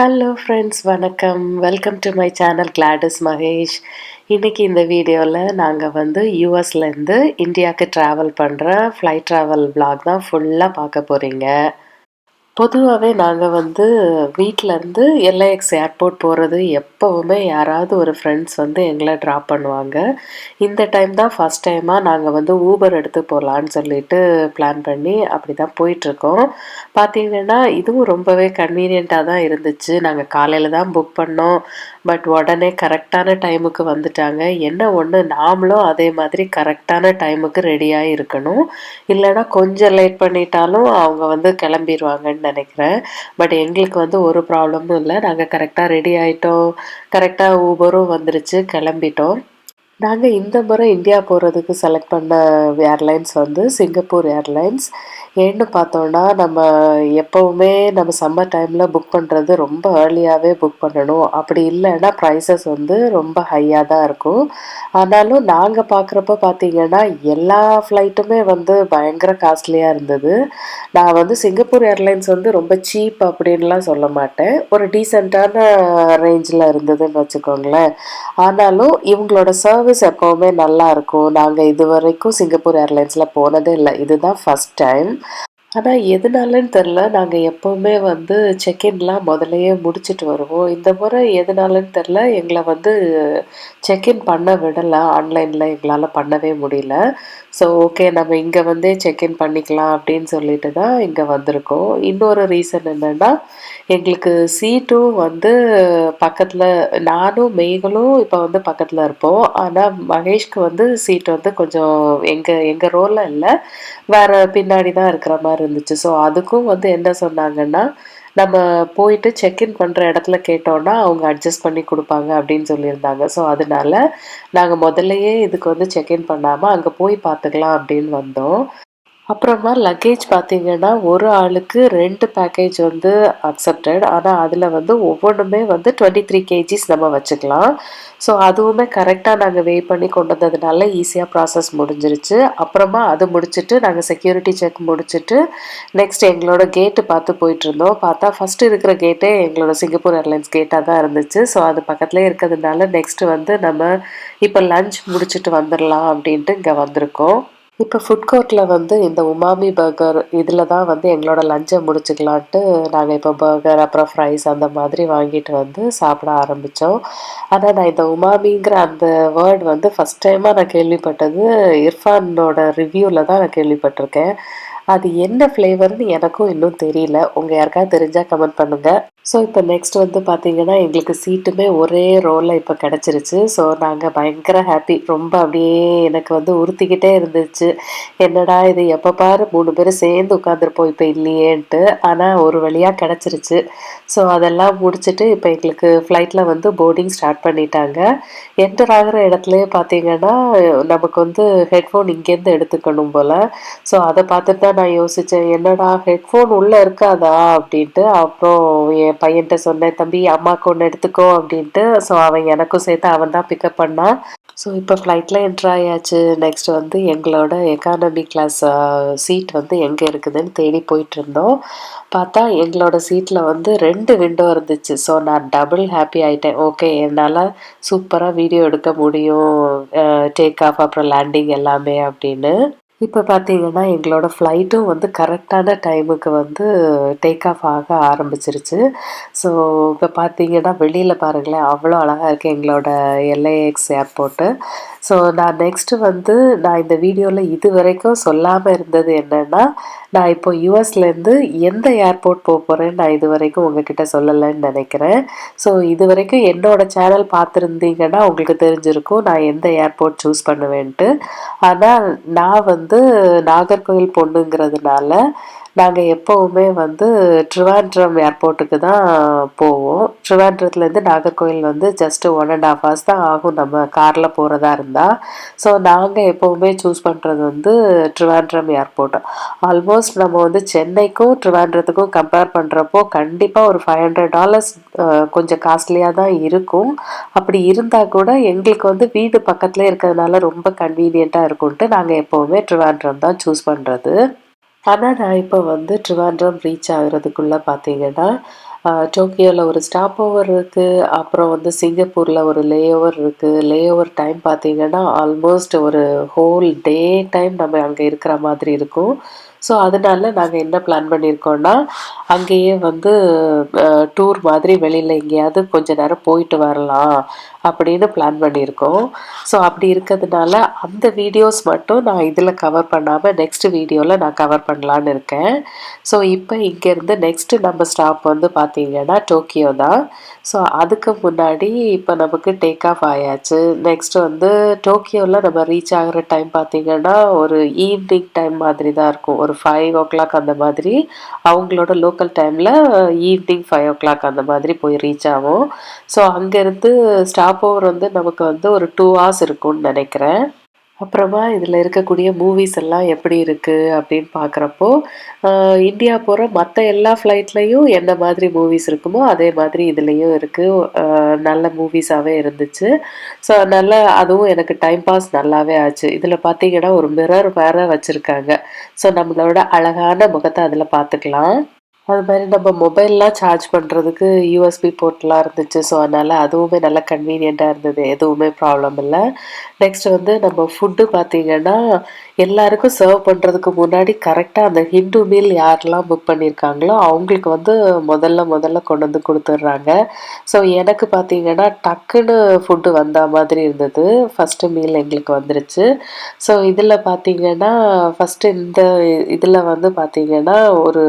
Hello friends வணக்கம். Welcome to my channel Gladys Mahesh இன்றைக்கி இந்த வீடியோவில் நாங்கள் வந்து யூஎஸ்லேருந்து இந்தியாவுக்கு ட்ராவல் பண்ணுற ஃப்ளைட் ட்ராவல் ப்ளாக் தான் ஃபுல்லாக பார்க்க போகிறீங்க பொதுவாகவே நாங்கள் வந்து வீட்டிலேருந்து எல்ஐஎக்ஸ் ஏர்போர்ட் போகிறது எப்போவுமே யாராவது ஒரு ஃப்ரெண்ட்ஸ் வந்து எங்களை ட்ராப் பண்ணுவாங்க. இந்த டைம் தான் ஃபஸ்ட் டைமாக நாங்கள் வந்து ஊபர் எடுத்து போகலான்னு சொல்லிட்டு பிளான் பண்ணி அப்படி தான் போயிட்டுருக்கோம். பார்த்தீங்கன்னா இதுவும் ரொம்பவே கன்வீனியண்ட்டாக தான் இருந்துச்சு. நாங்கள் காலையில் தான் புக் பண்ணோம். பட் உடனே கரெக்டான டைமுக்கு வந்துட்டாங்க. என்ன ஒன்று நாமளும் அதே மாதிரி கரெக்டான டைமுக்கு ரெடியாக இருக்கணும் இல்லைன்னா கொஞ்சம் லேட் பண்ணிட்டாலும் அவங்க வந்து கிளம்பிடுவாங்கன்னு நினைக்கிறேன். பட் எங்களுக்கு வந்து ஒரு ப்ராப்ளமும் இல்லை. நாங்கள் கரெக்டாக ரெடி ஆகிட்டோம் கரெக்டாக ஊபரும் வந்துருச்சு. கிளம்பிட்டோம். நாங்கள் இந்த முறை இந்தியா போகிறதுக்கு செலக்ட் பண்ண ஏர்லைன்ஸ் வந்து சிங்கப்பூர் ஏர்லைன்ஸ் ஏன்னு பார்த்தோன்னா நம்ம எப்போவுமே நம்ம சம்மர் டைமில் புக் பண்ணுறது ரொம்ப ஏர்லியாகவே புக் பண்ணணும். அப்படி இல்லைன்னா ப்ரைஸஸ் வந்து ரொம்ப ஹையாக தான் இருக்கும். ஆனாலும் நாங்கள் பார்க்குறப்ப பார்த்தீங்கன்னா எல்லா ஃப்ளைட்டுமே வந்து பயங்கர காஸ்ட்லியாக இருந்தது. நான் வந்து சிங்கப்பூர் ஏர்லைன்ஸ் வந்து ரொம்ப சீப் அப்படின்லாம் சொல்ல மாட்டேன். ஒரு டீசெண்டான ரேஞ்சில் இருந்ததுன்னு வச்சுக்கோங்களேன். ஆனாலும் இவங்களோட சர்வீஸ் எப்போவுமே நல்லா இருக்கும். நாங்கள் இது வரைக்கும் சிங்கப்பூர் ஏர்லைன்ஸில் போனதே இல்லை. இதுதான் ஃபஸ்ட் டைம் ஆனால் எதனாலன்னு தெரில நாங்கள் எப்போவுமே வந்து செக்இன்லாம் முதலையே முடிச்சுட்டு வருவோம். இந்த முறை எதனாலன்னு தெரில எங்களை வந்து செக்இன் பண்ண விடலை. ஆன்லைனில் எங்களால் பண்ணவே முடியல. ஸோ ஓகே நம்ம இங்கே வந்து செக்இன் பண்ணிக்கலாம் அப்படின்னு சொல்லிட்டு தான் இங்கே வந்திருக்கோம். இன்னொரு ரீசன் என்னென்னா எங்களுக்கு சீட்டும் வந்து பக்கத்தில் நானும் மெய்களும் இப்போ வந்து பக்கத்தில் இருப்போம். ஆனால் மகேஷ்க்கு வந்து சீட் வந்து கொஞ்சம் எங்கள் எங்கள் ரோலில் இல்லை. வேறு பின்னாடி தான் இருக்கிற மாதிரி இருந்துச்சு. ஸோ அதுக்கும் வந்து என்ன சொன்னாங்கன்னா நம்ம போயிட்டு செக்இன் பண்ணுற இடத்துல கேட்டோன்னா அவங்க அட்ஜஸ்ட் பண்ணி கொடுப்பாங்க அப்படின்னு சொல்லியிருந்தாங்க. ஸோ அதனால நாங்கள் முதல்லையே இதுக்கு வந்து செக்இன் பண்ணாமல் அங்கே போய் பார்த்துக்கலாம் அப்படின்னு வந்தோம். அப்புறமா லக்கேஜ் பார்த்தீங்கன்னா ஒரு ஆளுக்கு ரெண்டு பேக்கேஜ் வந்து அக்செப்டட் ஆனால் அதில் வந்து ஒவ்வொன்றுமே வந்து டுவெண்ட்டி த்ரீ கேஜிஸ் நம்ம வச்சுக்கலாம். ஸோ அதுவுமே கரெக்டாக நாங்கள் வெயிட் பண்ணி கொண்டு வந்ததுனால ஈஸியாக ப்ராசஸ் முடிஞ்சிருச்சு. அப்புறமா அது முடிச்சுட்டு நாங்கள் செக்யூரிட்டி செக் முடிச்சுட்டு நெக்ஸ்ட் எங்களோட கேட்டு பார்த்து போயிட்டுருந்தோம் பார்த்தா ஃபஸ்ட்டு இருக்கிற கேட்டே எங்களோட சிங்கப்பூர் ஏர்லைன்ஸ் கேட்டாக தான் இருந்துச்சு. ஸோ அது பக்கத்துலேயே இருக்கிறதுனால நெக்ஸ்ட் வந்து நம்ம இப்போ லஞ்ச் முடிச்சுட்டு வந்துடலாம் அப்படின்ட்டு இங்கே வந்திருக்கோம். இப்போ ஃபுட் கோர்ட்டில் வந்து இந்த உமாமி பர்கர் இதில் தான் வந்து எங்களோட லஞ்சை முடிச்சுக்கலான்ட்டு நாங்கள் இப்போ பர்கர் அப்புறம் ஃப்ரைஸ் அந்த மாதிரி வாங்கிட்டு வந்து சாப்பிட ஆரம்பித்தோம் ஆனால் நான் இந்த உமாமிங்கிற அந்த வேர்ட் வந்து ஃபஸ்ட் டைமாக நான் கேள்விப்பட்டது இர்ஃபானோட ரிவ்யூவில் தான் நான் கேள்விப்பட்டிருக்கேன். அது என்ன ஃப்ளேவர்னு எனக்கும் இன்னும் தெரியல. உங்கள் யாருக்காவது தெரிஞ்சால் கமெண்ட் பண்ணுங்கள் ஸோ இப்போ நெக்ஸ்ட் வந்து பார்த்தீங்கன்னா எங்களுக்கு சீட்டுமே ஒரே ரோலில் இப்போ கிடச்சிருச்சு. ஸோ நாங்கள் பயங்கர ஹாப்பி ரொம்ப அப்படியே எனக்கு வந்து உறுத்திக்கிட்டே இருந்துச்சு. என்னடா இது எப்போ பாரு மூணு பேரும் சேர்ந்து உட்காந்துருப்போம் இப்போ இல்லையேன்ட்டு. ஆனால் ஒரு வழியாக கிடச்சிருச்சு. ஸோ அதெல்லாம் முடிச்சுட்டு இப்போ எங்களுக்கு ஃப்ளைட்டில் வந்து போர்டிங் ஸ்டார்ட் பண்ணிட்டாங்க. என்டர் ஆகிற இடத்துலையே பார்த்தீங்கன்னா நமக்கு வந்து ஹெட்ஃபோன் இங்கேருந்து எடுத்துக்கணும் போல். ஸோ அதை பார்த்துட்டு தான் நான் யோசித்தேன் என்னடா ஹெட்ஃபோன் உள்ளே இருக்காதா? அப்படின்ட்டு. அப்புறம் என் பையன்கிட்ட சொன்னேன் தம்பி அம்மாவுக்கு ஒன்று எடுத்துக்கோ அப்படின்ட்டு. ஸோ அவன் எனக்கும் சேர்த்து அவன் தான் பிக்கப் பண்ணான் ஸோ இப்போ ஃப்ளைட்டில் என்ட்ரு ஆயாச்சு. நெக்ஸ்ட் வந்து எங்களோட எக்கானமி கிளாஸ் சீட் வந்து எங்கே இருக்குதுன்னு தேடி போயிட்டு இருந்தோம். பார்த்தா எங்களோட சீட்டில் வந்து ரெண்டு விண்டோ இருந்துச்சு. ஸோ நான் டபுள் ஹாப்பி ஆகிட்டேன் ஓகே என்னால் சூப்பராக வீடியோ எடுக்க முடியும். டேக் ஆஃப் அப்புறம் லேண்டிங் எல்லாமே அப்படின்னு. இப்போ பார்த்தீங்கன்னா எங்களோட ஃப்ளைட்டும் வந்து கரெக்டான டைமுக்கு வந்து டேக் ஆஃப் ஆக ஆரம்பிச்சிருச்சு. ஸோ இப்போ பார்த்தீங்கன்னா வெளியில் பாருங்களேன் அவ்வளோ அழகாக இருக்குது எங்களோட எல்ஏஎக்ஸ் ஏர்போர்ட்டு ஸோ நான் நெக்ஸ்ட்டு வந்து நான் இந்த வீடியோவில் இது வரைக்கும் சொல்லாமல் இருந்தது என்னென்னா நான் இப்போ யூஎஸ்லேருந்து எந்த ஏர்போர்ட் போக போகிறேன்னு நான் இது வரைக்கும் உங்ககிட்ட சொல்லலைன்னு நினைக்கிறேன். ஸோ இது வரைக்கும் என்னோட சேனல் பார்த்துருந்தீங்கன்னா உங்களுக்கு தெரிஞ்சிருக்கும் நான் எந்த ஏர்போர்ட் சூஸ் பண்ணுவேன்ட்டு. ஆனால் நான் வந்து நாகர்கோவில் பொண்ணுங்கிறதுனால நாங்கள் எப்போவுமே வந்து ட்ரிவாண்ட்ரம் ஏர்போர்ட்டுக்கு தான் போவோம். ட்ரிவாண்ட்ரத்துலேருந்து நாகர்கோவில் வந்து just one and half hours தான் ஆகும். நம்ம காரில் போகிறதா இருந்தால் ஸோ நாங்கள் எப்போவுமே சூஸ் பண்ணுறது வந்து ட்ரிவாண்ட்ரம் ஏர்போர்ட் ஆல்மோஸ்ட் நம்ம வந்து சென்னைக்கும் ட்ரிவாண்ட்ரத்துக்கும் கம்பேர் பண்ணுறப்போ கண்டிப்பாக ஒரு ஃபைவ் ஹண்ட்ரட் டாலர்ஸ் கொஞ்சம் காஸ்ட்லியாக தான் இருக்கும். அப்படி இருந்தால் கூட எங்களுக்கு வந்து வீடு பக்கத்துலேயே இருக்கிறதுனால ரொம்ப கன்வீனியண்ட்டாக இருக்கும்ன்ட்டு நாங்கள் எப்போவுமே ட்ரிவாண்ட்ரம் தான் சூஸ் பண்ணுறது ஆனால் நான் இப்போ வந்து ட்ரிவாண்ட்ரம் ரீச் ஆகிறதுக்குள்ளே பார்த்தீங்கன்னா டோக்கியோவில் ஒரு ஸ்டாப் ஓவர் இருக்குது அப்புறம் வந்து சிங்கப்பூரில் ஒரு லே ஓவர் இருக்குது லே ஓவர் டைம் பார்த்தீங்கன்னா ஆல்மோஸ்ட் ஒரு ஹோல் டே டைம் நம்ம அங்கே இருக்கிற மாதிரி இருக்கும். ஸோ அதனால நாங்கள் என்ன பிளான் பண்ணியிருக்கோன்னா அங்கேயே வந்து டூர் மாதிரி வெளியில் எங்கேயாவது கொஞ்ச நேரம் போயிட்டு வரலாம். அப்படின்னு பிளான் பண்ணியிருக்கோம். ஸோ அப்படி இருக்கிறதுனால அந்த வீடியோஸ் மட்டும் நான் இதில் கவர் பண்ணாமல் நெக்ஸ்ட் வீடியோவில் நான் கவர் பண்ணலான்னு இருக்கேன். ஸோ இப்போ இங்கேருந்து நெக்ஸ்ட்டு நம்ம ஸ்டாப் வந்து பார்த்திங்கன்னா டோக்கியோ தான். ஸோ அதுக்கு முன்னாடி இப்போ நமக்கு டேக் ஆஃப் ஆயாச்சு. நெக்ஸ்ட் வந்து டோக்கியோவில் நம்ம ரீச் ஆகிற டைம் பார்த்திங்கன்னா ஒரு ஈவினிங் டைம் மாதிரி தான் இருக்கும். ஒரு ஃபைவ் ஓ கிளாக் அந்த மாதிரி அவங்களோட லோக்கல் டைமில் ஈவினிங் ஃபைவ் ஓ கிளாக் அந்த மாதிரி போய் ரீச் ஆகும். ஸோ அங்கேருந்து ஸ்டாப் ஓவர் வந்து நமக்கு வந்து ஒரு டூ ஹவர்ஸ் இருக்கும்னு நினைக்கிறேன். அப்புறமா இதில் இருக்கக்கூடிய மூவிஸ் எல்லாம் எப்படி இருக்குது அப்படின்னு பார்க்குறப்போ இந்தியா போகிற மற்ற எல்லா ஃப்ளைட்லேயும் என்ன மாதிரி மூவிஸ் இருக்குமோ அதே மாதிரி இதுலேயும் இருக்குது நல்ல மூவிஸாகவே இருந்துச்சு. ஸோ நல்ல அதுவும் எனக்கு டைம் பாஸ் நல்லாவே ஆச்சு. இதில் பார்த்தீங்கன்னா ஒரு மிரர் வேறு வச்சுருக்காங்க. ஸோ நம்மளோட அழகான முகத்தை அதில் பார்த்துக்கலாம். அது மாதிரி நம்ம மொபைல்லாம் சார்ஜ் பண்ணுறதுக்கு யூஎஸ்பி போர்ட்லாம் இருந்துச்சு. ஸோ அதனால் அதுவுமே நல்லா கன்வீனியண்ட்டாக இருந்தது. எதுவுமே ப்ராப்ளம் இல்லை. நெக்ஸ்ட் வந்து நம்ம ஃபுட்டு பார்த்திங்கன்னா எல்லாருக்கும் சர்வ் பண்ணுறதுக்கு முன்னாடி கரெக்டாக அந்த ஹிந்து மீல் யாரெல்லாம் புக் பண்ணியிருக்காங்களோ அவங்களுக்கு வந்து முதல்ல முதல்ல கொண்டு வந்து கொடுத்துட்றாங்க. ஸோ எனக்கு பார்த்தீங்கன்னா டக்குன்னு ஃபுட்டு வந்த மாதிரி இருந்தது. ஃபஸ்ட்டு மீல் எங்களுக்கு வந்துருச்சு. ஸோ இதில் பார்த்தீங்கன்னா ஃபஸ்ட்டு இந்த இதில் வந்து பார்த்தீங்கன்னா ஒரு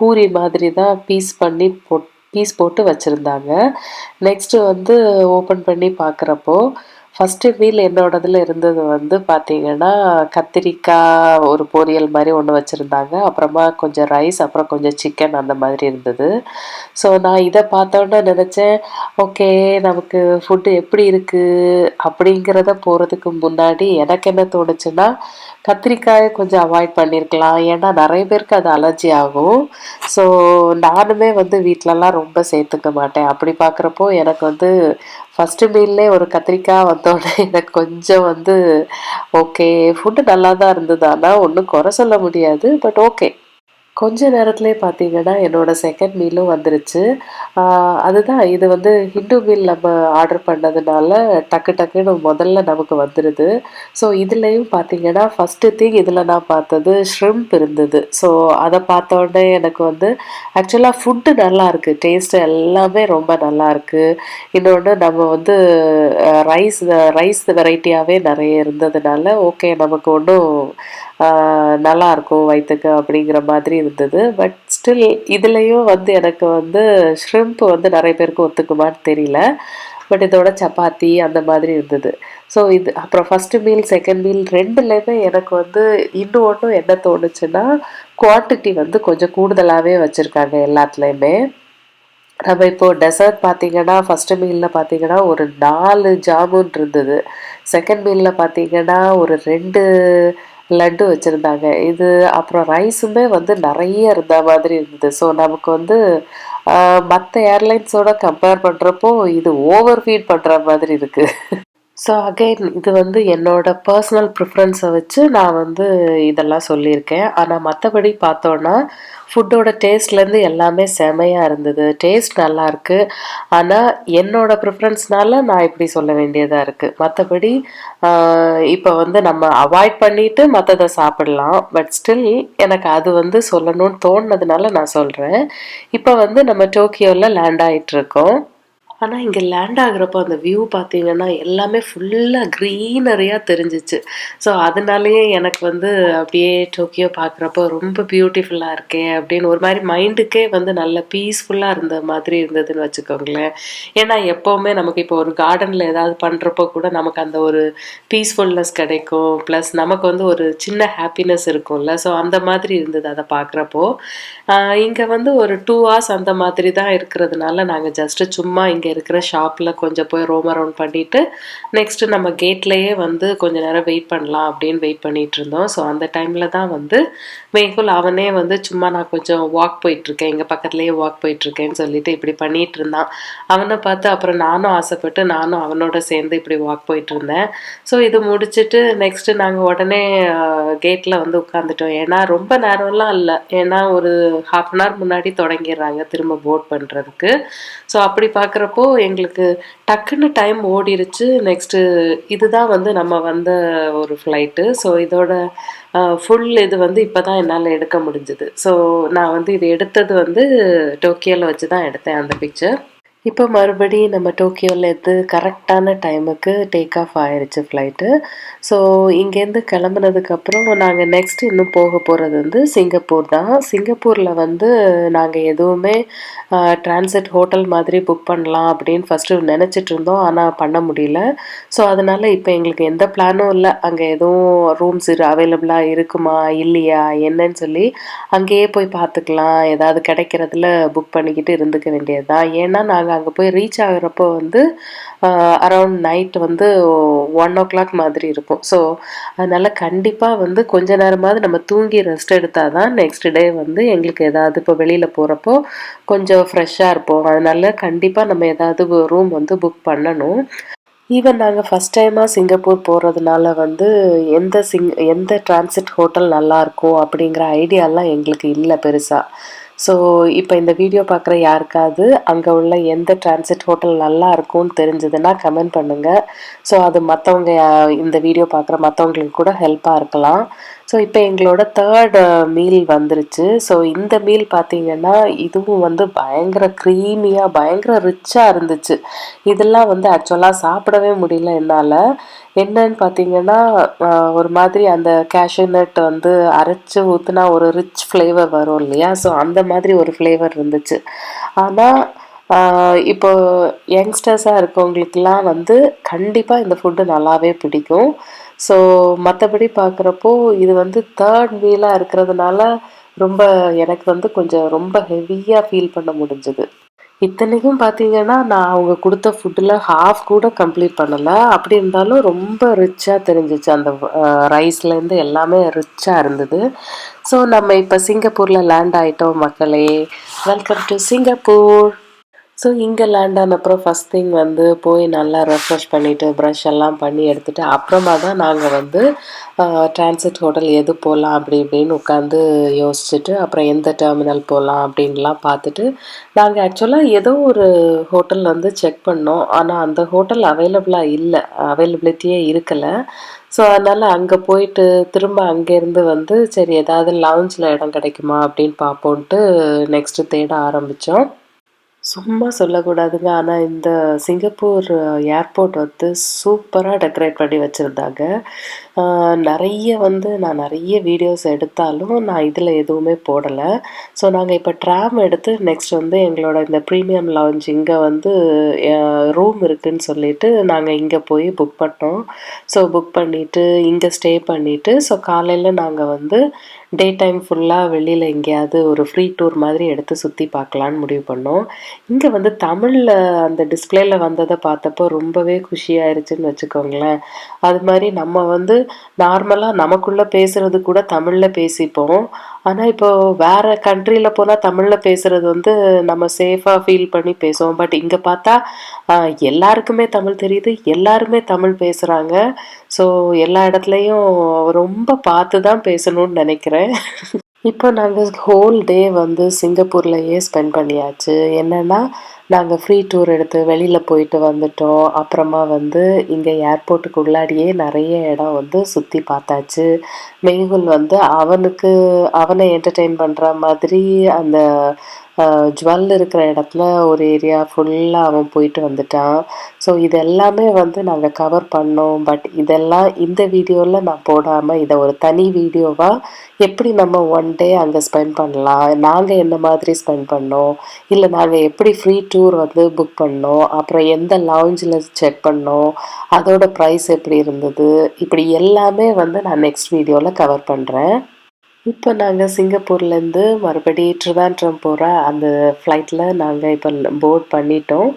பூரி மாதிரி தான் பீஸ் பண்ணி போட் பீஸ் போட்டு வச்சுருந்தாங்க. நெக்ஸ்ட்டு வந்து ஓப்பன் பண்ணி பார்க்குறப்போ ஃபஸ்ட்டு மீல் என்னோடதில் இருந்தது வந்து பார்த்திங்கன்னா கத்திரிக்காய் ஒரு பொரியல் மாதிரி ஒன்று வச்சுருந்தாங்க. அப்புறமா கொஞ்சம் ரைஸ் அப்புறம் கொஞ்சம் சிக்கன் அந்த மாதிரி இருந்தது. ஸோ நான் இதை பார்த்தோன்னே நினச்சேன் ஓகே நமக்கு ஃபுட்டு எப்படி இருக்குது அப்படிங்கிறத போகிறதுக்கு முன்னாடி எனக்கு என்ன தோணுச்சுன்னா கத்திரிக்காயை கொஞ்சம் அவாய்ட் பண்ணியிருக்கலாம் ஏன்னா நிறைய பேருக்கு அது அலர்ஜி ஆகும். ஸோ நானுமே வந்து வீட்டிலலாம் ரொம்ப சேர்த்துக்க மாட்டேன். அப்படி பார்க்குறப்போ எனக்கு வந்து ஃபஸ்ட்டு மீல்லே ஒரு கத்திரிக்காய் வந்தோடனே எனக்கு கொஞ்சம் வந்து ஓகே ஃபுட்டு நல்லா தான் இருந்தது. ஆனால் ஒன்றும் குறை சொல்ல முடியாது பட் ஓகே கொஞ்ச நேரத்துலேயே பார்த்தீங்கன்னா என்னோடய செகண்ட் மீலும் வந்துருச்சு. அதுதான் இது வந்து ஹிந்து மீல் நம்ம ஆர்டர் பண்ணதுனால டக்கு டக்குன்னு முதல்ல நமக்கு வந்துடுது ஸோ இதுலேயும் பார்த்தீங்கன்னா ஃபஸ்ட்டு திங் இதில் நான் பார்த்தது ஷ்ரிம்ப் இருந்தது. ஸோ அதை பார்த்தோடனே எனக்கு வந்து ஆக்சுவலாக ஃபுட்டு நல்லா இருக்குது டேஸ்ட்டு எல்லாமே ரொம்ப நல்லா இருக்குது இன்னொன்று நம்ம வந்து ரைஸ் ரைஸ் வெரைட்டியாகவே நிறைய இருந்ததுனால ஓகே நமக்கு ஒன்றும் நல்லாயிருக்கும் வயிற்றுக்கு அப்படிங்கிற மாதிரி இருந்தது. பட் ஸ்டில் இதுலேயும் வந்து எனக்கு வந்து ஷ்ரிம்ப் வந்து நிறைய பேருக்கு ஒத்துக்குமான்னு தெரியல. பட் இதோட சப்பாத்தி அந்த மாதிரி இருந்தது. ஸோ இது அப்புறம் ஃபஸ்ட்டு மீல் செகண்ட் மீல் ரெண்டுலேயுமே எனக்கு வந்து இன்னும் ஒன்றும் என்ன தோணுச்சுன்னா குவான்டிட்டி வந்து கொஞ்சம் கூடுதலாகவே வச்சுருக்காங்க எல்லாத்துலேயுமே. நம்ம இப்போது டெசர்ட் பார்த்தீங்கன்னா ஃபஸ்ட்டு மீலில் பார்த்தீங்கன்னா ஒரு நாலு ஜாமுன் இருந்தது. செகண்ட் மீலில் பார்த்தீங்கன்னா ஒரு ரெண்டு லட்டு வச்சுருந்தாங்க. இது அப்புறம் ரைஸுமே வந்து நிறைய இருந்த மாதிரி இருந்தது. ஸோ நமக்கு வந்து மற்ற ஏர்லைன்ஸோட கம்பேர் பண்ணுறப்போ இது ஓவர் ஃபீட் பண்ணுற மாதிரி இருக்குது ஸோ அகைன் இது வந்து என்னோட பர்சனல் ப்ரிஃபரன்ஸை வச்சு நான் வந்து இதெல்லாம் சொல்லியிருக்கேன். ஆனால் மற்றபடி பார்த்தோன்னா ஃபுட்டோட டேஸ்ட்லேருந்து எல்லாமே செமையாக இருந்தது. டேஸ்ட் நல்லாயிருக்கு ஆனால் என்னோட ப்ரிஃபரன்ஸ்னால நான் இப்படி சொல்ல வேண்டியதாக இருக்குது மற்றபடி இப்போ வந்து நம்ம அவாய்ட் பண்ணிவிட்டு மற்றதை சாப்பிடலாம். பட் ஸ்டில் எனக்கு அது வந்து சொல்லணும்னு தோணுனதுனால நான் சொல்கிறேன் இப்போ வந்து நம்ம டோக்கியோவில் லேண்ட் ஆகிட்டுருக்கோம் ஆனால் இங்கே லேண்ட் ஆகுறப்போ அந்த வியூ பார்த்தீங்கன்னா எல்லாமே ஃபுல்லாக க்ரீனரியாக தெரிஞ்சிச்சு. ஸோ அதனாலேயே எனக்கு வந்து அப்படியே டோக்கியோ பார்க்குறப்போ ரொம்ப பியூட்டிஃபுல்லாக இருக்கே அப்படின்னு ஒரு மாதிரி மைண்டுக்கே வந்து நல்ல பீஸ்ஃபுல்லாக இருந்த மாதிரி இருந்ததுன்னு வச்சுக்கோங்களேன். ஏன்னா எப்போவுமே நமக்கு இப்போ ஒரு கார்டனில் ஏதாவது பண்ணுறப்போ கூட நமக்கு அந்த ஒரு பீஸ்ஃபுல்னஸ் கிடைக்கும். ப்ளஸ் நமக்கு வந்து ஒரு சின்ன ஹாப்பினஸ் இருக்கும்ல. ஸோ அந்த மாதிரி இருந்தது அதை பார்க்குறப்போ இங்கே வந்து ஒரு டூ ஹவர்ஸ் அந்த மாதிரி தான் இருக்கிறதுனால நாங்கள் ஜஸ்ட்டு சும்மா இங்கே இருக்கிற ஷாப்பில் கொஞ்சம் போய் ரோம் அரவுண்ட் பண்ணிவிட்டு நெக்ஸ்ட்டு நம்ம கேட்லேயே வந்து கொஞ்ச நேரம் வெயிட் பண்ணலாம் அப்படின்னு வெயிட் பண்ணிகிட்டு இருந்தோம். ஸோ அந்த டைமில் தான் வந்து மேகுல் அவனே வந்து சும்மா நான் கொஞ்சம் வாக் போயிட்டுருக்கேன். எங்கள் பக்கத்துலேயே வாக் போயிட்டுருக்கேன்னு சொல்லிட்டு இப்படி பண்ணிகிட்டு இருந்தான். அவனை பார்த்து அப்புறம் நானும் ஆசைப்பட்டு நானும் அவனோட சேர்ந்து இப்படி வாக் போயிட்டு இருந்தேன் ஸோ இது முடிச்சுட்டு நெக்ஸ்ட்டு நாங்கள் உடனே கேட்டில் வந்து உட்காந்துட்டோம் ஏன்னா ரொம்ப நேரம்லாம் இல்லை. ஏன்னா ஒரு ஹாஃப் அன் ஹவர் முன்னாடி தொடங்கிடுறாங்க திரும்ப போட் பண்ணுறதுக்கு ஸோ அப்படி பார்க்குறப்போ எங்களுக்கு டக்குன்னு டைம் ஓடிருச்சு. நெக்ஸ்ட்டு இதுதான் வந்து நம்ம வந்த ஒரு ஃப்ளைட்டு ஸோ இதோட ஃபுல் இது வந்து இப்போ தான் என்னால் எடுக்க முடிஞ்சுது. ஸோ நான் வந்து இது எடுத்தது வந்து டோக்கியோவில் வச்சு தான் எடுத்தேன் அந்த பிக்சர் இப்போ மறுபடியும் நம்ம டோக்கியோலேருந்து கரெக்டான டைமுக்கு டேக் ஆஃப் ஆயிடுச்சு ஃப்ளைட்டு ஸோ இங்கேருந்து கிளம்புனதுக்கப்புறம் நாங்கள் நெக்ஸ்ட் இன்னும் போக போகிறது வந்து சிங்கப்பூர் தான். சிங்கப்பூரில் வந்து நாங்கள் எதுவுமே டிரான்சிட் ஹோட்டல் மாதிரி புக் பண்ணலாம் அப்படின்னு ஃபஸ்ட்டு நினச்சிட்டு இருந்தோம். ஆனால் பண்ண முடியல. ஸோ அதனால் இப்போ எங்களுக்கு எந்த பிளானும் இல்லை. அங்கே எதுவும் ரூம்ஸ் அவைலபிளாக இருக்குமா இல்லையா என்னன்னு சொல்லி அங்கேயே போய் பார்த்துக்கலாம். ஏதாவது கிடைக்கிறதுல புக் பண்ணிக்கிட்டு இருந்துக்க வேண்டியது தான் ஏன்னா நாங்கள் அங்கே போய் ரீச் ஆகிறப்போ வந்து அரவுண்ட் நைட் வந்து ஒன் ஓ கிளாக் மாதிரி இருக்கும். ஸோ அதனால் கண்டிப்பாக வந்து கொஞ்ச நேரமாவது நம்ம தூங்கி ரெஸ்ட் எடுத்தால் தான் நெக்ஸ்ட் டே வந்து எங்களுக்கு ஏதாவது இப்போ வெளியில் போகிறப்போ கொஞ்சம் ஃப்ரெஷ்ஷாக இருப்போம். அதனால கண்டிப்பாக நம்ம ஏதாவது ரூம் வந்து புக் பண்ணணும். ஈவன் நாங்கள் ஃபஸ்ட் டைமாக சிங்கப்பூர் போகிறதுனால வந்து எந்த சிங் எந்த டிரான்சிட் ஹோட்டல் நல்லாயிருக்கும் அப்படிங்கிற ஐடியாலாம் எங்களுக்கு இல்லை பெருசாக ஸோ இப்போ இந்த வீடியோ பார்க்குற யாருக்காவது அங்கே உள்ள எந்த டிரான்சிட் ஹோட்டல் நல்லா இருக்கும்னு தெரிஞ்சதுன்னா கமெண்ட் பண்ணுங்கள் ஸோ அது மற்றவங்க இந்த வீடியோ பார்க்குற மற்றவங்களுக்கு கூட ஹெல்ப்பாக இருக்கலாம். ஸோ இப்போ எங்களோட தேர்ட் மீல் uh, வந்துருச்சு. ஸோ இந்த மீல் பார்த்தீங்கன்னா இதுவும் வந்து பயங்கர க்ரீமியாக பயங்கர ரிச்சாக இருந்துச்சு. இதெல்லாம் வந்து ஆக்சுவலாக சாப்பிடவே முடியல என்னால். என்னன்னு பார்த்தீங்கன்னா ஒரு மாதிரி அந்த கேஷ்யூநட் வந்து அரைச்சி ஊற்றுனா ஒரு ரிச் ஃப்ளேவர் வரும் இல்லையா? ஸோ அந்த மாதிரி ஒரு ஃப்ளேவர் இருந்துச்சு. ஆனால் இப்போ யங்ஸ்டர்ஸாக இருக்கவங்களுக்கெல்லாம் வந்து கண்டிப்பாக இந்த ஃபுட்டு நல்லாவே பிடிக்கும். ஸோ மற்றபடி பார்க்குறப்போ இது வந்து தேர்ட் வீலாக இருக்கிறதுனால ரொம்ப எனக்கு வந்து கொஞ்சம் ரொம்ப ஹெவியாக ஃபீல் பண்ண முடிஞ்சது. இத்தனைக்கும் பார்த்தீங்கன்னா நான் அவங்க கொடுத்த ஃபுட்டில் ஹாஃப் கூட கம்ப்ளீட் பண்ணலை. அப்படி இருந்தாலும் ரொம்ப ரிச்சாக தெரிஞ்சிச்சு. அந்த ரைஸ்லேருந்து எல்லாமே ரிச்சாக இருந்தது. ஸோ நம்ம இப்போ சிங்கப்பூரில் லேண்ட் ஆகிட்டோம் மக்களே. வெல்கம் டு சிங்கப்பூர் ஸோ இங்கே லேண்ட் ஆனப்புறம் ஃபஸ்ட் திங் வந்து போய் நல்லா ரெஃப்ரெஷ் பண்ணிவிட்டு ப்ரஷ் எல்லாம் பண்ணி எடுத்துகிட்டு அப்புறமா தான் நாங்கள் வந்து டிரான்சிட் ஹோட்டல் எது போகலாம் அப்படி இப்படின்னு உட்காந்து யோசிச்சுட்டு அப்புறம் எந்த டெர்மினல் போகலாம் அப்படின்லாம் பார்த்துட்டு நாங்கள் ஆக்சுவலாக ஏதோ ஒரு ஹோட்டல் வந்து செக் பண்ணோம். ஆனால் அந்த ஹோட்டல் அவைலபிளாக இல்லை. அவைலபிலிட்டியே இருக்கலை. ஸோ அதனால் அங்கே போயிட்டு திரும்ப அங்கேருந்து வந்து சரி ஏதாவது லவுஞ்சில் இடம் கிடைக்குமா அப்படின்னு பார்ப்போன்ட்டு நெக்ஸ்ட்டு தேட ஆரம்பித்தோம் சும்மா சொல்லக்கூடாதுங்க. ஆனால் இந்த சிங்கப்பூர் ஏர்போர்ட் வந்து சூப்பராக டெக்கரேட் பண்ணி வச்சுருந்தாங்க. நிறைய வந்து நான் நிறைய வீடியோஸ் எடுத்தாலும் நான் இதில் எதுவுமே போடலை. ஸோ நாங்கள் இப்போ ட்ராம் எடுத்து நெக்ஸ்ட் வந்து எங்களோட இந்த ப்ரீமியம் லான்ச் இங்கே வந்து ரூம் இருக்குதுன்னு சொல்லிட்டு நாங்கள் இங்கே போய் புக் பண்ணோம். ஸோ புக் பண்ணிவிட்டு இங்கே ஸ்டே பண்ணிவிட்டு ஸோ காலையில் நாங்கள் வந்து டே டைம் ஃபுல்லாக வெளியில் எங்கேயாவது ஒரு ஃப்ரீ டூர் மாதிரி எடுத்து சுற்றி பார்க்கலான்னு முடிவு பண்ணோம். இங்கே வந்து தமிழில் அந்த டிஸ்பிளேயில் வந்ததை பார்த்தப்போ ரொம்பவே குஷியாயிருச்சுன்னு வச்சுக்கோங்களேன். அது மாதிரி நம்ம வந்து நார்மலாக நமக்குள்ளே பேசுகிறது கூட தமிழில் பேசிப்போம். ஆனால் இப்போது வேறு கண்ட்ரியில் போனால் தமிழில் பேசுகிறது வந்து நம்ம சேஃபாக ஃபீல் பண்ணி பேசுவோம். பட் இங்கே பார்த்தா எல்லாருக்குமே தமிழ் தெரியுது. எல்லாருமே தமிழ் பேசுகிறாங்க ஸோ எல்லா இடத்துலையும் ரொம்ப பார்த்து தான் பேசணும்னு நினைக்கிறேன். இப்போ நாங்கள் ஹோல் டே வந்து சிங்கப்பூர்லேயே ஸ்பெண்ட் பண்ணியாச்சு. என்னென்னா நாங்கள் ஃப்ரீ டூர் எடுத்து வெளியில் போயிட்டு வந்துட்டோம். அப்புறமா வந்து இங்கே ஏர்போர்ட்டுக்கு உள்ளாடியே நிறைய இடம் வந்து சுற்றி பார்த்தாச்சு. மெய்குல் வந்து அவனுக்கு அவனை என்டர்டெயின் பண்ணுற மாதிரி அந்த ஜுவல் இருக்கிற இடத்துல ஒரு ஏரியா ஃபுல்லாக அவன் போயிட்டு வந்துட்டான். ஸோ இது எல்லாமே வந்து நாங்கள் கவர் பண்ணோம். பட் இதெல்லாம் இந்த வீடியோவில் நான் போடாமல் இதை ஒரு தனி வீடியோவாக எப்படி நம்ம ஒன் டே அங்கே ஸ்பெண்ட் பண்ணலாம்? நாங்கள் என்ன மாதிரி ஸ்பெண்ட் பண்ணோம்? இல்லை நாங்கள் எப்படி ஃப்ரீ டூர் வந்து புக் பண்ணோம்? அப்புறம் எந்த லாஞ்சில் செக் பண்ணோம்? அதோட ப்ரைஸ் எப்படி இருந்தது? இப்படி எல்லாமே வந்து நான் நெக்ஸ்ட் வீடியோவில் கவர் பண்ணுறேன் இப்போ நாங்கள் சிங்கப்பூர்லேருந்து மறுபடி ட்ரிவாண்ட்ரம் போகிற அந்த ஃப்ளைட்டில் நாங்கள் இப்போ போர்ட் பண்ணிட்டோம்.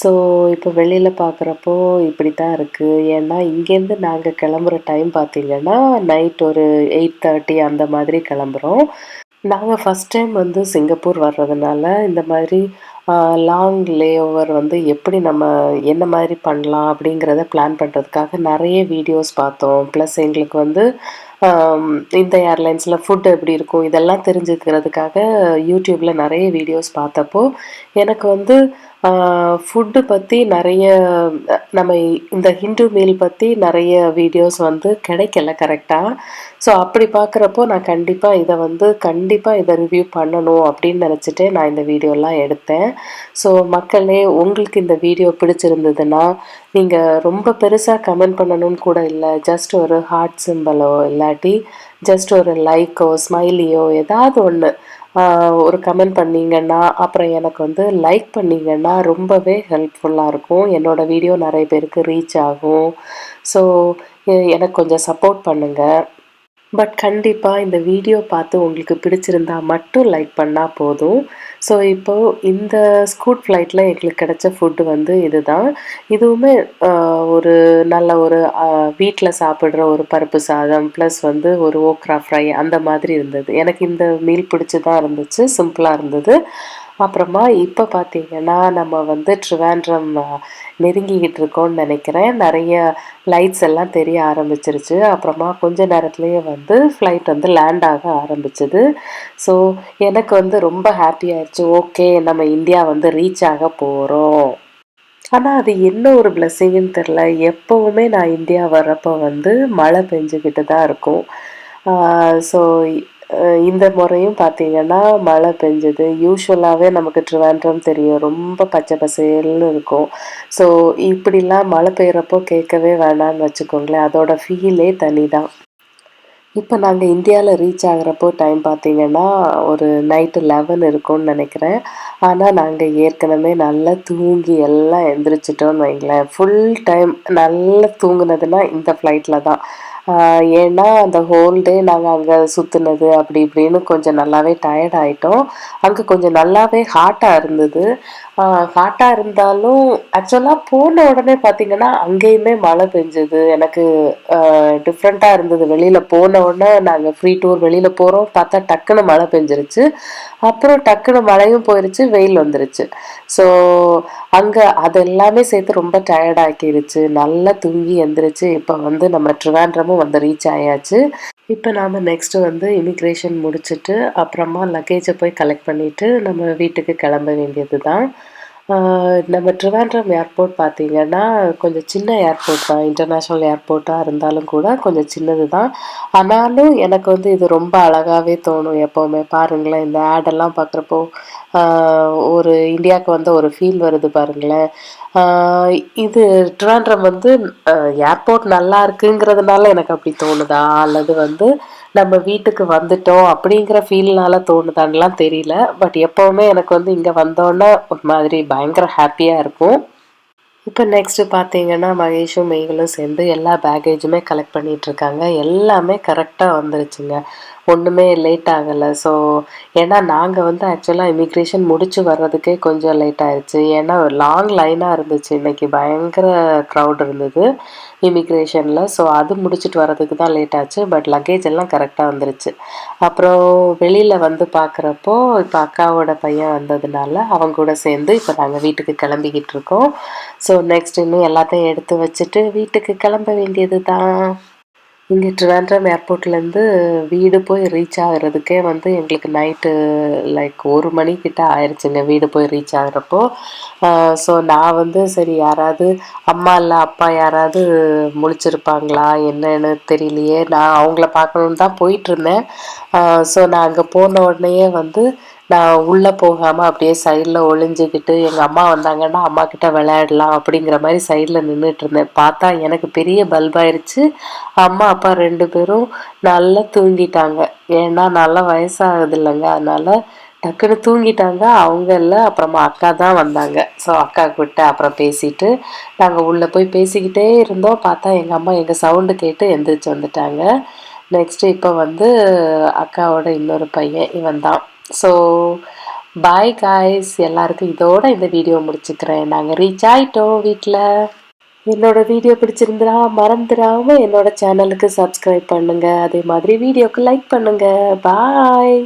ஸோ இப்போ வெளியில் பார்க்குறப்போ இப்படி தான் இருக்குது ஏன்னா இங்கேருந்து நாங்கள் கிளம்புற டைம் பார்த்திங்கன்னா நைட் ஒரு எயிட் தேர்ட்டி அந்த மாதிரி கிளம்புறோம். நாங்கள் ஃபஸ்ட் டைம் வந்து சிங்கப்பூர் வர்றதுனால இந்த மாதிரி லாங் லே ஓவர் வந்து எப்படி நம்ம என்ன மாதிரி பண்ணலாம் அப்படிங்கிறத பிளான் பண்ணுறதுக்காக நிறைய வீடியோஸ் பார்த்தோம். ப்ளஸ் எங்களுக்கு வந்து இந்த ஏர்லைன்ஸில் ஃபுட் எப்படி இருக்கும் இதெல்லாம் தெரிஞ்சுக்கிறதுக்காக யூடியூப்பில் நிறைய வீடியோஸ் பார்த்தப்போ எனக்கு வந்து ஃபுட்டு பற்றி நிறைய நம்ம இந்த ஹிந்து மீல் பற்றி நிறைய வீடியோஸ் வந்து கிடைக்கல கரெக்டாக ஸோ அப்படி பார்க்குறப்போ நான் கண்டிப்பாக இதை வந்து கண்டிப்பாக இதை ரிவ்யூ பண்ணணும் அப்படின்னு நினச்சிட்டு நான் இந்த வீடியோலாம் எடுத்தேன். ஸோ மக்களே உங்களுக்கு இந்த வீடியோ பிடிச்சிருந்ததுன்னா நீங்கள் ரொம்ப பெருசாக கமெண்ட் பண்ணணும்னு கூட இல்லை. ஜஸ்ட் ஒரு ஹார்ட் சிம்பலோ இல்லாட்டி ஜஸ்ட் ஒரு லைக்கோ ஸ்மைலியோ ஏதாவது ஒன்று ஒரு கமெண்ட் பண்ணிங்கன்னா அப்புறம் எனக்கு வந்து லைக் பண்ணிங்கன்னா ரொம்பவே ஹெல்ப்ஃபுல்லாக இருக்கும். என்னோடய வீடியோ நிறைய பேருக்கு ரீச் ஆகும். ஸோ எனக்கு கொஞ்சம் சப்போர்ட் பண்ணுங்கள் பட் கண்டிப்பாக இந்த வீடியோ பார்த்து உங்களுக்கு பிடிச்சிருந்தா மட்டும் லைக் பண்ணால் போதும். ஸோ இப்போது இந்த ஸ்கூட் ஃப்ளைட்டில் எங்களுக்கு கிடைச்ச ஃபுட்டு வந்து இதுதான். இதுவுமே ஒரு நல்ல ஒரு வீட்டில் சாப்பிட்ற ஒரு பருப்பு சாதம் ப்ளஸ் வந்து ஒரு ஓக்ரா ஃப்ரை அந்த மாதிரி இருந்தது. எனக்கு இந்த மீல் பிடிச்சி தான் இருந்துச்சு சிம்பிளாக இருந்தது. அப்புறமா இப்போ பார்த்தீங்கன்னா நம்ம வந்து ட்ரிவாண்ட்ரம் நெருங்கிக்கிட்டு இருக்கோம்னு நினைக்கிறேன். நிறைய லைட்ஸ் எல்லாம் தெரிய ஆரம்பிச்சிருச்சு. அப்புறமா கொஞ்ச நேரத்துலேயே வந்து ஃப்ளைட் வந்து லேண்ட் ஆக ஆரம்பிச்சது. ஸோ எனக்கு வந்து ரொம்ப ஹாப்பி ஆயிடுச்சு ஓகே நம்ம இந்தியா வந்து ரீச் ஆக போகிறோம் ஆனால் அது என்ன ஒரு பிளெஸ்ஸிங்னு தெரில எப்போவுமே நான் இந்தியா வர்றப்போ வந்து மழை பெஞ்சுக்கிட்டு தான் இருக்கும் ஸோ இந்த முறையும் பார்த்தீங்கன்னா மழை பெஞ்சது. யூஸ்வலாகவே நமக்கு ட்ரிவாண்ட்ரம் தெரியும். ரொம்ப பச்சை பசேல்னு இருக்கும். ஸோ இப்படிலாம் மழை பெய்கிறப்போ கேட்கவே வேணான்னு வச்சுக்கோங்களேன். அதோட ஃபீலே தனி தான் இப்போ நாங்கள் இந்தியாவில் ரீச் ஆகிறப்போ டைம் பார்த்தீங்கன்னா ஒரு நைட்டு லெவன் இருக்கும்னு நினைக்கிறேன். ஆனால் நாங்கள் ஏற்கனவே நல்லா தூங்கி எல்லாம் எந்திரிச்சிட்டோன்னு வைங்களேன். ஃபுல் டைம் நல்லா தூங்குனதுன்னா இந்த ஃப்ளைட்டில் தான். ஏன்னா அந்த ஹோல் டே நாங்கள் அங்கே சுற்றுனது அப்படி இப்படின்னு கொஞ்சம் நல்லாவே டயர்ட் ஆகிட்டோம் அங்கே கொஞ்சம் நல்லாவே ஹாட்டாக இருந்தது. ஹாட்டாக இருந்தாலும் ஆக்சுவலாக போன உடனே பார்த்திங்கன்னா அங்கேயுமே மழை பெஞ்சது. எனக்கு டிஃப்ரெண்ட்டாக இருந்தது. வெளியில் போன உடனே நாங்கள் ஃப்ரீ டூர் வெளியில் போகிறோம் பார்த்தா டக்குன்னு மழை பெஞ்சிருச்சு. அப்புறம் டக்குன்னு மழையும் போயிருச்சு வெயில் வந்துருச்சு. ஸோ அங்கே அது எல்லாமே சேர்த்து ரொம்ப டயர்டாக்கிருச்சு நல்லா தூங்கி எந்திரிச்சு இப்போ வந்து நம்ம ட்ரிவாண்ட்ரமும் வந்து ரீச் ஆயாச்சு. இப்போ நாம் நெக்ஸ்ட்டு வந்து இமிக்ரேஷன் முடிச்சுட்டு அப்புறமா லக்கேஜை போய் கலெக்ட் பண்ணிவிட்டு நம்ம வீட்டுக்கு கிளம்ப வேண்டியது தான் நம்ம ட்ரிவாண்ட்ரம் ஏர்போர்ட் பார்த்திங்கன்னா கொஞ்சம் சின்ன ஏர்போர்ட் தான். இன்டர்நேஷ்னல் ஏர்போர்ட்டாக இருந்தாலும் கூட கொஞ்சம் சின்னது தான். ஆனாலும் எனக்கு வந்து இது ரொம்ப அழகாகவே தோணும் எப்போவுமே. பாருங்களேன் இந்த ஆடெல்லாம் பார்க்குறப்போ. ஒரு இந்தியாவுக்கு வந்து ஒரு ஃபீல் வருது பாருங்களேன். இது ட்ரிவாண்ட்ரம் வந்து ஏர்போர்ட் நல்லா இருக்குங்கிறதுனால எனக்கு அப்படி தோணுதா? அல்லது வந்து நம்ம வீட்டுக்கு வந்துட்டோம் அப்படிங்கிற ஃபீல்னால தோணுதான்லாம் தெரியல. பட் எப்போவுமே எனக்கு வந்து இங்கே வந்தோன்னே ஒரு மாதிரி பயங்கர ஹாப்பியாக இருக்கும். இப்போ நெக்ஸ்ட்டு பார்த்தீங்கன்னா மகேஷும் மெய்களும் சேர்ந்து எல்லா பேக்கேஜுமே கலெக்ட் பண்ணிகிட்ருக்காங்க எல்லாமே கரெக்டாக வந்துருச்சுங்க. ஒன்றுமே லேட் ஆகலை. ஸோ ஏன்னா நாங்கள் வந்து ஆக்சுவலாக இமிக்ரேஷன் முடிச்சு வர்றதுக்கே கொஞ்சம் லேட் ஆயிடுச்சு ஏன்னா லாங் லைனாக இருந்துச்சு. இன்றைக்கி பயங்கர க்ரௌட் இருந்தது இமிக்ரேஷனில் ஸோ அது முடிச்சுட்டு வர்றதுக்கு தான் லேட் ஆச்சு. பட் லக்கேஜ் எல்லாம் கரெக்டாக வந்துருச்சு. அப்புறம் வெளியில் வந்து பார்க்குறப்போ இப்போ அக்காவோட பையன் வந்ததுனால அவங்க கூட சேர்ந்து இப்போ நாங்கள் வீட்டுக்கு கிளம்பிக்கிட்டு இருக்கோம். ஸோ நெக்ஸ்ட் இன்னும் எல்லாத்தையும் எடுத்து வச்சுட்டு வீட்டுக்கு கிளம்ப வேண்டியது தான் இங்கே ட்ரிவாண்ட்ரம் ஏர்போர்ட்லேருந்து வீடு போய் ரீச் ஆகிறதுக்கே வந்து எங்களுக்கு நைட்டு லைக் ஒரு மணிக்கிட்ட ஆயிடுச்சுங்க வீடு போய் ரீச் ஆகிறப்போ. ஸோ நான் வந்து சரி யாராவது அம்மா இல்லை அப்பா யாராவது முழிச்சிருப்பாங்களா என்னன்னு தெரியலையே. நான் அவங்கள பார்க்கணுன்னு தான் போயிட்டுருந்தேன் ஸோ நான் அங்கே போன உடனேயே வந்து நான் உள்ளே போகாமல் அப்படியே சைடில் ஒளிஞ்சிக்கிட்டு எங்கள் அம்மா வந்தாங்கன்னா அம்மா கிட்ட விளையாடலாம் அப்படிங்கிற மாதிரி சைடில் நின்றுட்டு இருந்தேன் பார்த்தா எனக்கு பெரிய பல்பாயிருச்சு அம்மா அப்பா ரெண்டு பேரும் நல்லா தூங்கிட்டாங்க. ஏன்னா நல்லா வயசாகுது இல்லைங்க. அதனால் டக்குன்னு தூங்கிட்டாங்க. அவங்க இல்லை. அப்புறமா அக்கா தான் வந்தாங்க. ஸோ அக்கா கிட்ட அப்புறம் பேசிட்டு நாங்கள் உள்ளே போய் பேசிக்கிட்டே இருந்தோம். பார்த்தா எங்கள் அம்மா எங்கள் சவுண்டு கேட்டு எந்திரிச்சு வந்துட்டாங்க. நெக்ஸ்ட்டு இப்போ வந்து அக்காவோட இன்னொரு பையன் இவன் தான் ஸோ பாய் காய்ஸ் எல்லாருக்கும் இதோட இந்த வீடியோ முடிச்சுக்கிறேன். நாங்கள் ரீச் ஆயிட்டோம் வீட்டில் என்னோட வீடியோ பிடிச்சிருந்தா மறந்துடாம என்னோட சேனலுக்கு சப்ஸ்கிரைப் பண்ணுங்க. அதே மாதிரி வீடியோக்கு லைக் பண்ணுங்க. பாய்